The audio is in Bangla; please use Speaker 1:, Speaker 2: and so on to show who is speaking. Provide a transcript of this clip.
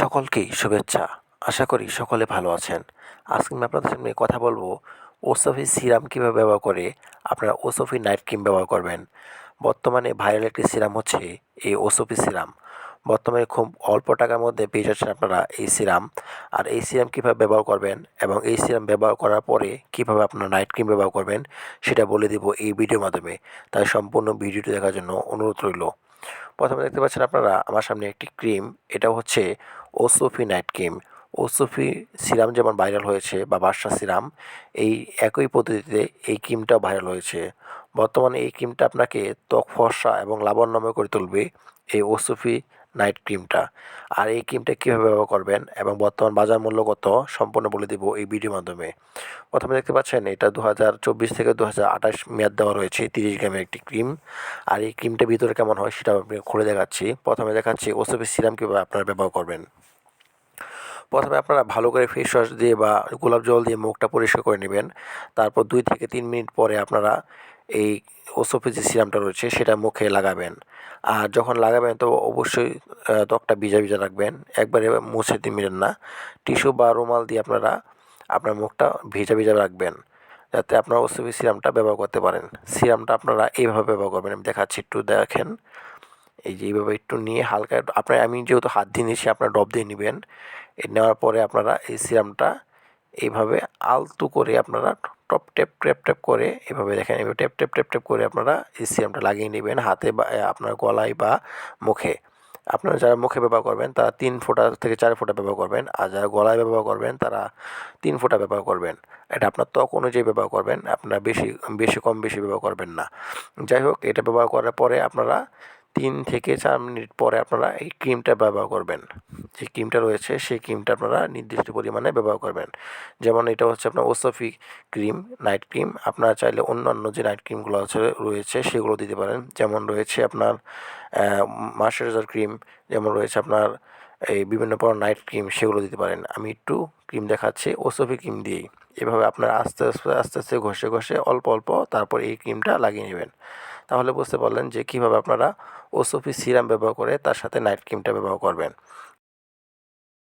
Speaker 1: সকলকেই শুভেচ্ছা। আশা করি সকলে ভালো আছেন। আজকে আমি আপনাদের সামনে কথা বলব ওসফি সিরাম কীভাবে ব্যবহার করে আপনারা ওসফি নাইট ক্রিম ব্যবহার করবেন। বর্তমানে ভাইরাল একটি সিরাম হচ্ছে এই ওসফি সিরাম। বর্তমানে খুব অল্প টাকার মধ্যে পেয়ে যাচ্ছেন আপনারা এই সিরাম। আর এই সিরাম কীভাবে ব্যবহার করবেন এবং এই সিরাম ব্যবহার করার পরে কীভাবে আপনারা নাইট ক্রিম ব্যবহার করবেন, সেটা বলে দেব এই ভিডিওর মাধ্যমে। তাই সম্পূর্ণ ভিডিওটি দেখার জন্য অনুরোধ রইল। প্রথমে দেখতে পাচ্ছেন আপনারা আমার সামনে একটি ক্রিম এটা হচ্ছে Osofi night cream Osofi serum যেমন ভাইরাল হয়েছে, বা বাদশা সিরাম, এই একই পদ্ধতিতে এই ক্রিমটাও ভাইরাল হয়েছে। বর্তমানে এই ক্রিমটা আপনাকে ত্বক ফর্সা এবং লাবণ্যময় করে তুলবে এই ওসোফি নাইট ক্রিমটা আর এই ক্রিমটা কীভাবে ব্যবহার করবেন এবং বর্তমান বাজার মূল্য কত, সম্পূর্ণ বলে দেবো এই ভিডিওর মাধ্যমে। প্রথমে দেখতে পাচ্ছেন, এটা দু হাজার চব্বিশ থেকে দু হাজার আঠাশ মেয়াদ দেওয়া রয়েছে, তিরিশ গ্রামের একটি ক্রিম। আর এই ক্রিমটা ভিতরে কেমন হয় সেটা আমি খুলে দেখাচ্ছি। প্রথমে দেখাচ্ছি ওসফি সিরাম কীভাবে আপনারা ব্যবহার করবেন। প্রথমে আপনারা ভালো করে ফেস ওয়াশ দিয়ে বা গোলাপ জল দিয়ে মুখটা পরিষ্কার করে নেবেন। তারপর দুই থেকে তিন মিনিট পরে আপনারা এই ওসফি যে সিরামটা রয়েছে, সেটা মুখে লাগাবেন। আর যখন লাগাবেন, তো অবশ্যই ত্বকটা ভিজা ভিজা রাখবেন। একবারে মুছে দিবেন না। টিস্যু বা রুমাল দিয়ে আপনারা আপনার মুখটা ভিজা ভিজা রাখবেন। যাতে আপনারা ওসবি সিরামটা ব্যবহার করতে পারেন। সিরামটা আপনারা এইভাবে ব্যবহার করবেন। আমি দেখাচ্ছি, একটু দেখেন। এই যে এইভাবে একটু নিয়ে হালকা আপনার আমি যেহেতু হাত দিয়ে নিয়েছি, আপনারা ডব দিয়ে নেবেন। নেওয়ার পরে আপনারা এই সিরামটা এইভাবে আলতু করে আপনারা টপ টেপ টেপ টেপ করে এভাবে দেখেন, এভাবে টেপ টেপ টেপ টেপ করে আপনারা এই সিরামটা লাগিয়ে নেবেন হাতে বা আপনার গলায় বা মুখে। আপনারা যারা মুখে ব্যবহার করবেন, তারা তিন ফোঁটা থেকে চার ফোঁটা ব্যবহার করবেন, আর যারা গলায় ব্যবহার করবেন, তারা তিন ফোঁটা ব্যবহার করবেন। এটা আপনার ত্বক অনুযায়ী ব্যবহার করবেন, আপনারা বেশি বেশি কম, বেশি ব্যবহার করবেন না। যাই হোক, এটা ব্যবহার করার পরে আপনারা তিন থেকে চার মিনিট পরে আপনারা এই ক্রিমটা ব্যবহার করবেন। যে ক্রিমটা রয়েছে, সেই ক্রিমটা আপনারা নির্দিষ্ট পরিমাণে ব্যবহার করবেন। যেমন এটা হচ্ছে আপনার ওসফি ক্রিম, নাইট ক্রিম। আপনারা চাইলে অন্যান্য যে নাইট ক্রিমগুলো আছে, রয়েছে, সেগুলো দিতে পারেন। যেমন রয়েছে আপনার ময়শ্চারাইজার ক্রিম, যেমন রয়েছে আপনার এই বিভিন্ন প্রকার নাইট ক্রিম, সেগুলো দিতে পারেন। আমি একটু ক্রিম দেখাচ্ছি, ওসফি ক্রিম দিয়েই। এভাবে আপনারা আস্তে আস্তে আস্তে আস্তে ঘষে ঘষে অল্প অল্প তারপর এই ক্রিমটা লাগিয়ে নেবেন। তাহলে বুঝতে পারলেন যে কীভাবে আপনারা ওসুফি সিরাম ব্যবহার করে তার সাথে নাইট ক্রিমটা ব্যবহার করবেন।